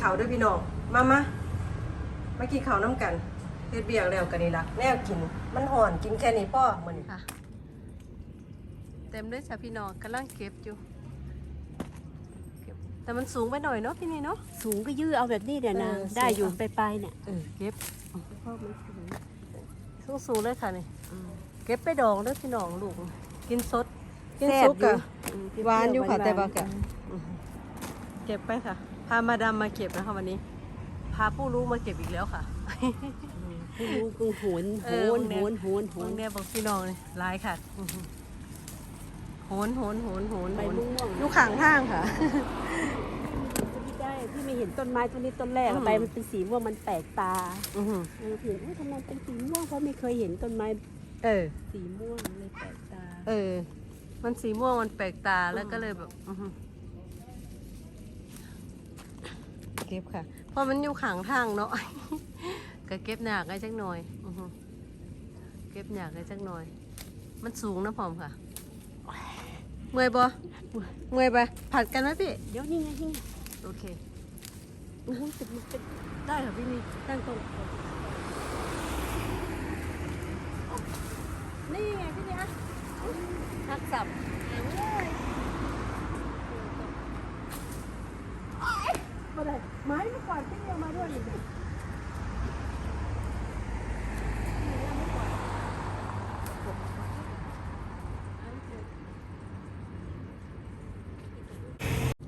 ข้าวด้วยพี่น้อง มามามากินข้าวน้ำกันเฮ็ดเบียกแล้วกันนี่ล่ะแนวกิน มันห่อนกินแค่นี้พ่อมื้อนี้ค่ะ เต็มด้วยจ้ะพี่น้องกำลังเก็บอยู่เก็บแต่มันสูงไปหน่อยเนาะพี่นี่เนาะ สูงก็ยื้อเอาแบบนี้เดี๋ยวนะ เออได้อยู่สูงไปอะไปๆเนี่ยเออเก็บเพราะมันสูงสูงสูงๆเลยค่ะนี่อืมเก็บไปดองเด้วยพี่น้องลูก กินสดกินแซ่สุบกอะ อืมหวานอยู่ค่ะเปรี้แต่วๆว่ากะอืมเก็บไปค่ะ พามาดามมาเก็บนะคะวันนี้ พาผู้รู้มาเก็บอีกแล้วค่ะผู้รู้กูโหนเอโหอนโหนโหนโหโหนนเนี่ยบอกพี่น้องเลยลายค่ะอื้อหือโหนโหนโหนโหนใบโหนม่วงอยู่ข้างทางค่ะๆที่ได้ที่ไม่เห็นต้นไม้ต้นนี้ต้นแรกอือะมใบมันเป็นสีม่วงมันแปลกตาอื้อหือเออเห็นว่าทำไมเป็นสีม่วงเพราะไม่เคยเห็นต้นไม้ เออ สีม่วงเลยแปลกตา เออ มันสีม่วงมันแปลกตาแล้วก็เลยแบบอื้อหือ เก็บค่ะ เพราะมันอยู่ข้างทางเนาะก็เก็บหนักไว้จักหน่อยอื้อหือเก็บหนักไว้จักหน่อย มันสูงนะพร้อมค่ะเมื่อยบ่เมื่อยไปผัดกันไหมพี่เดี๋ยวนี่ไงนี่ไงโอเคโอ้โหแต่มันเป็นได้ค่ะพี่นี่ตั้งตรงนี่ไงพี่นี่อะหักสับ ก็ได้ไม้เมื่อก่อนที่เอามาด้วยนี่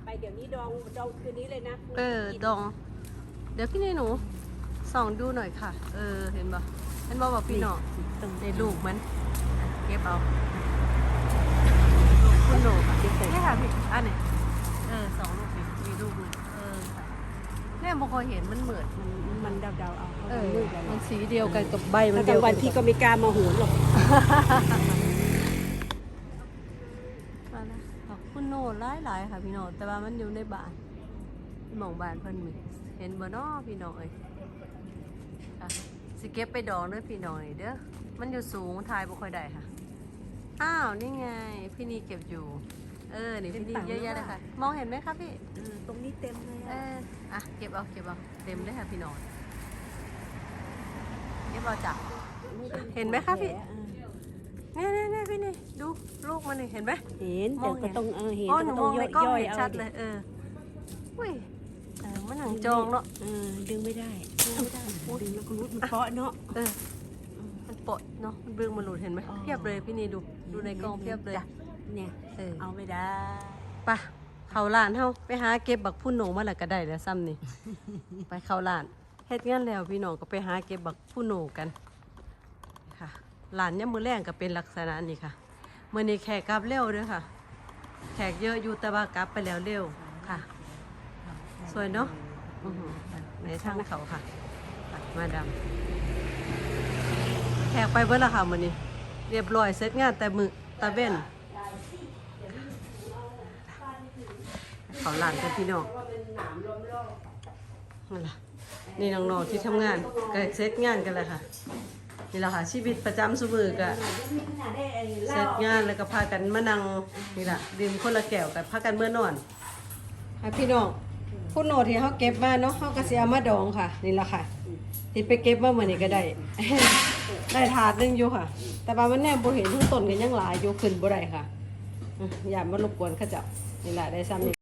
ไปเดี๋ยวนี้ดองดองคืนนี้เลยนะเออดอง เดี๋ยวพี่นี่หนูส่องดูหน่อยค่ะ เออเห็นบ่เห็นบ่บอกพี่น้องตรงในลูกมันเก็บเอาลูกคุณหนูค่ะนี่ค่ะพี่อันไหนเออสองลูกนี่มีลูกหนึงเออค่ะ เนี่ยบางคนเห็นมันเหมือนมันมันเดาๆเอาเออ มืดแล้วมันสีเดียวกันกับใบมัแล้นวกเดีลายวงวันพี่ก็ไม่กล้ามาโหนหรอกมาแล้วขอบคุณโน่หลายหลายๆค่ะพี่น้องแต่ว่ามันอยู่ในบ้านที่หมองบ้านเพิ่นมีเห็นบ่น้อพี่น้องเอ้ยค่ะสิเก็บไปดองเด้อพี่น้องนี่เด้อมันอยู่สูงทายบ่ค่อยได้ค่ะ อ้าวนี่ไงพี่นีเก็บอยู่ เออนี่พี่นีเยอะแยะเลยค่ะ มองเห็นไหมคะพี่เออตรงนี้เต็มเลยเออะออะเก็บเอาเก็บเอาเต็มเลยค่ะพี่น้องเก็บเอาจ้ะเห็นไหมคะพี่เออเนี่ยเนี่ยเนี่ยพี่นี่ดูลูกมันนี่เห็นไหมเห็นมแต่องเห็ก็นต้องเออเห็นอ๋อหแต่นูก็มต้อองงย่ในอยกล้องย่อยเห็นเอาชัดดิเลยเอออุ้ยเออมันหนังจองเนาะเออดึงไม่ได้ดึงไม่ได้ดึงแล้วก็รุดมันเปาะเนาะเออมันปลดเนาะมันเบื้องมันหลุดเห็นไหมอ๋อเพียบเลยพี่นี่ดูดูในกล้องเพียบเลยจ้ะ เนี่ยเออ เอาไม่ได้ไปะเขาลานเฮาไปหาเก็บบักพุ่นโหนมาแล้วก็ได้แล้วซ้ำนี่ ไปเขาลานเฮ็ดงานแล้วพี่น้องก็ไปหาเก็บบักพุ่นโหนกันค่ะลานเนี่ยามมือแรงก็เป็นลักษณะนี้ค่ะมื้อนี้แขกกลับเร็วเด้วยค่ะ แขกเยอะอยู่แต่ว่ากลับไปแล้วเร็วค่ะ สวยเนาะอื้อหือในทางเขาค่ะไปมาดำแขกไปเบิดและค่ะมื้อนี้ เรียบร้อยเสร็จงานแต่มือตาเว้น เขาหลานกันพี่น้องนี่ล่ะนี่น้องๆที่ทำงานก็เซ็ตงานกันเลยค่ะนี่แหละค่ะชีวิตประจำสุมือก็เสร็จงานแล้วก็พากันมานั่งนี่แหละดื่มคนละแก้วกันพากันเมื่อนอนค่ะพี่น้องผู้โนที่เขาเก็บมาเนาะเขาก็เสียมาดองค่ะ นี่แหละค่ะที่ไปเก็บมาเหมือนี้ก็ได้ ได้ถาดหนึงอยู่ค่ะ แต่ว่ามันแน่บ่เห็นทุกต้นกันยังหลายอยู่ขึ้นบ่ได้ค่ะอย่ามารบกวนเขาเจ้านี่แหละได้ซ้ำนี่